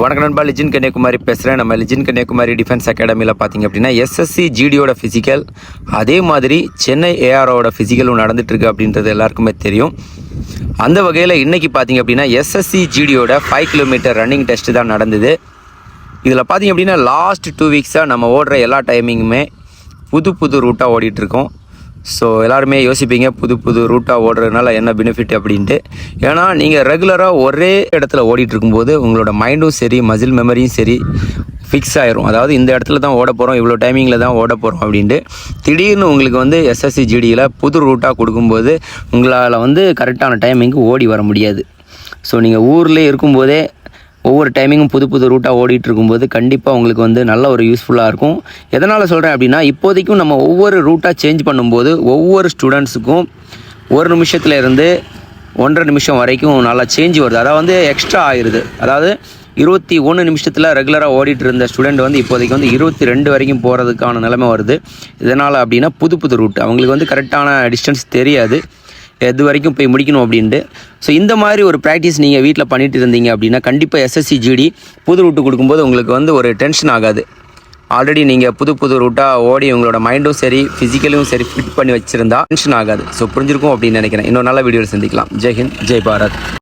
வணக்கம் நண்பா லிஜின் கன்னியாகுமரி பேசுகிறேன் நம்ம லிஜின் கன்னியாகுமரி டிஃபென்ஸ் அகாடமியில் பார்த்தீங்க அப்படின்னா எஸ்எஸ்சி ஜிடியோட ஃபிசிக்கல் அதே மாதிரி சென்னை ஏஆர்ஓட ஃபிசிக்கலும் நடந்துட்டுருக்கு அப்படின்றது எல்லாருக்குமே தெரியும். அந்த வகையில் இன்றைக்கி பார்த்தீங்க அப்படின்னா எஸ்எஸ்சி ஜிடியோட ஃபைவ் கிலோமீட்டர் ரன்னிங் டெஸ்ட் தான் நடந்தது. இதில் பார்த்தீங்க அப்படின்னா லாஸ்ட் டூ வீக்ஸாக நம்ம ஓடுற எல்லா டைமிங்குமே புது புது ரூட்டாக ஓடிட்டுருக்கோம் ஸோ எல்லாருமே யோசிப்பீங்க புது புது ரூட்டாக ஓடுறதுனால என்ன பெனிஃபிட் அப்படின்ட்டு. ஏன்னா நீங்கள் ரெகுலராக ஒரே இடத்துல ஓடிட்டு இருக்கும்போது உங்களோட மைண்டும் சரி மசில் மெமரியும் சரி ஃபிக்ஸ் ஆயிரும். அதாவது இந்த இடத்துல தான் ஓட போகிறோம் இவ்வளோ டைமிங்கில் தான் ஓட போகிறோம் அப்படின்ட்டு. திடீர்னு உங்களுக்கு வந்து எஸ்எஸ்சி ஜிடியில் புது ரூட்டாக கொடுக்கும்போது உங்களால் வந்து கரெக்டான டைமிங்க்கு ஓடி வர முடியாது. ஸோ நீங்கள் ஊர்லேயே இருக்கும்போதே ஒவ்வொரு டைமிங்கும் புது புது ரூட்டாக ஓடிட்டு இருக்கும்போது கண்டிப்பாக உங்களுக்கு வந்து நல்ல ஒரு யூஸ்ஃபுல்லாக இருக்கும். எதனால் சொல்கிறேன் அப்படின்னா இப்போதைக்கும் நம்ம ஒவ்வொரு ரூட்டாக சேஞ்ச் பண்ணும்போது ஒவ்வொரு ஸ்டூடெண்ட்ஸுக்கும் ஒரு நிமிஷத்தில் இருந்து ஒன்றரை நிமிஷம் வரைக்கும் நல்லா சேஞ்ச் வருது. அதாவது வந்து எக்ஸ்ட்ரா ஆயிடுது அதாவது இருபத்தி ஒன்று நிமிஷத்தில் ரெகுலராக ஓடிட்டு இருந்த ஸ்டூடெண்ட் வந்து இப்போதைக்கு வந்து இருபத்தி ரெண்டு வரைக்கும் போகிறதுக்கான நிலைமை வருது. இதனால் அப்படின்னா புது புது ரூட் அவங்களுக்கு வந்து கரெக்டான டிஸ்டன்ஸ் தெரியாது. எது வரைக்கும் போய் முடிக்கணும் அப்படின்ட்டு. ஸோ இந்த மாதிரி ஒரு ப்ராக்டிஸ் நீங்கள் வீட்டில் பண்ணிட்டு இருந்தீங்க அப்படின்னா கண்டிப்பாக எஸ்எஸ்சி ஜிடி புது ரூட்டு கொடுக்கும்போது உங்களுக்கு வந்து ஒரு டென்ஷன் ஆகாது. ஆல்ரெடி நீங்கள் புது புது ரூட்டாக ஓடி உங்களோட மைண்டும் சரி ஃபிசிக்கலும் சரி ஃபிட் பண்ணி வச்சுருந்தா டென்ஷன் ஆகாது. ஸோ புரிஞ்சிருக்கும் அப்படின்னு நினைக்கிறேன். இன்னொரு நல்ல வீடியோவில் சந்திக்கலாம். ஜெய் ஹிந்த் ஜெய் பாரத்.